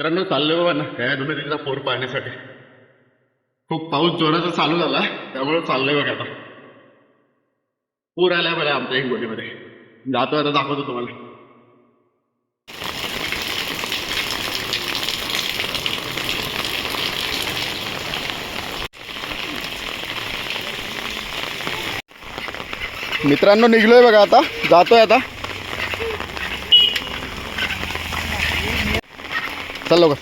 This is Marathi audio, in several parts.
मित्रांनो चाललोय बाबा ना. काय नदीचा पूर पाहण्यासाठी. खूप पाऊस जोराचा चालू झाला त्यामुळे चाललोय बघा आता. पूर आलाय बघा आमच्या हिंगोलीमध्ये. जातो आता दाखवतो तुम्हाला. मित्रांनो निघलोय बघा आता. जातोय आता. चल लवकर.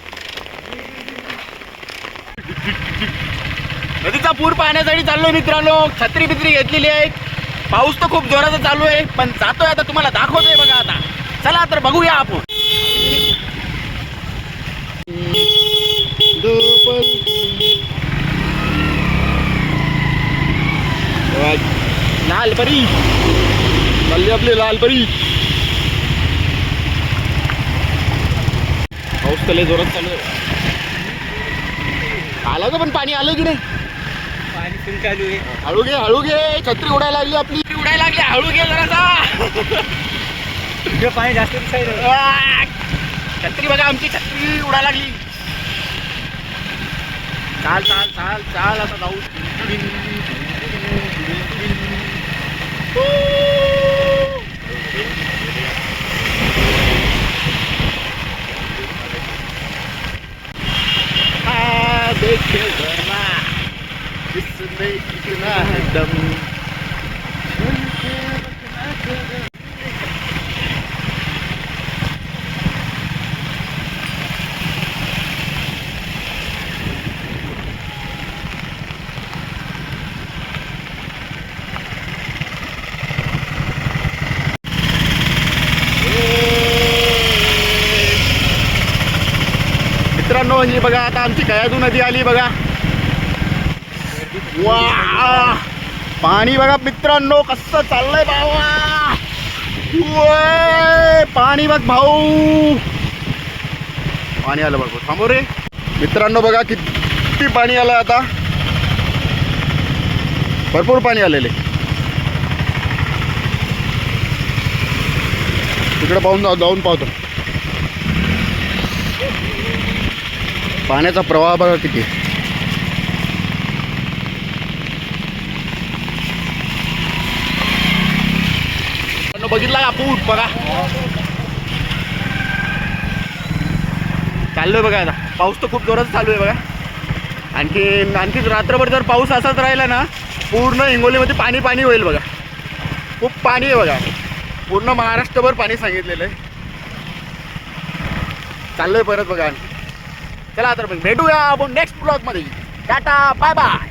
नदीचा पूर पाहण्यासाठी चाललोय मित्रांनो. छत्री बित्री घेतलेली आहे पाऊस तर खूप जोराचा चालू आहे पण जातोय आता तुम्हाला दाखवतोय बघा आता. चला तर बघूया आपण. लाल परी. चालली आपली लाल पाऊस तर लय जोरात चालू आहे. आलं का पण पाणी आलं की नाही पाणी पण चालू आहे. हळू घे हळू घे. छत्री उडायला लागली आपली. उडायला लागली हळू घे जरासा. पाणी जास्त! छत्री बघा आमची छत्री उडायला लागली. चाल चाल चाल चाल आता जाऊ. आ, देखे जरा, इसमें कितना है दम मित्रांनो म्हणजे बघा आता आमची कयादू नदी आली बघा. वा! पाणी बघा मित्रांनो कसं चाललंय भावा पाणी बघ भाऊ. पाणी आलं बघ थांबो रे. मित्रांनो बघा किती पाणी आलं आता. भरपूर पाणी आलेले. तिकडे पाहून जाऊन पाहतो. पाण्याचा प्रवाह बघा किती. बघितला का पूट बघा. चाललोय बघा आता. पाऊस तर खूप जोरात चालू आहे बघा. आणखी आणखी रात्रभर जर पाऊस असाच राहिला ना पूर्ण हिंगोलीमध्ये पाणी पाणी होईल बघा. खूप पाणी आहे बघा. पूर्ण महाराष्ट्रभर पाणी सांगितलेलं आहे. चाललोय परत बघा आणखी. चला तर मग भेटूया आपण नेक्स्ट ब्लॉगमध्ये टाटा बाय बाय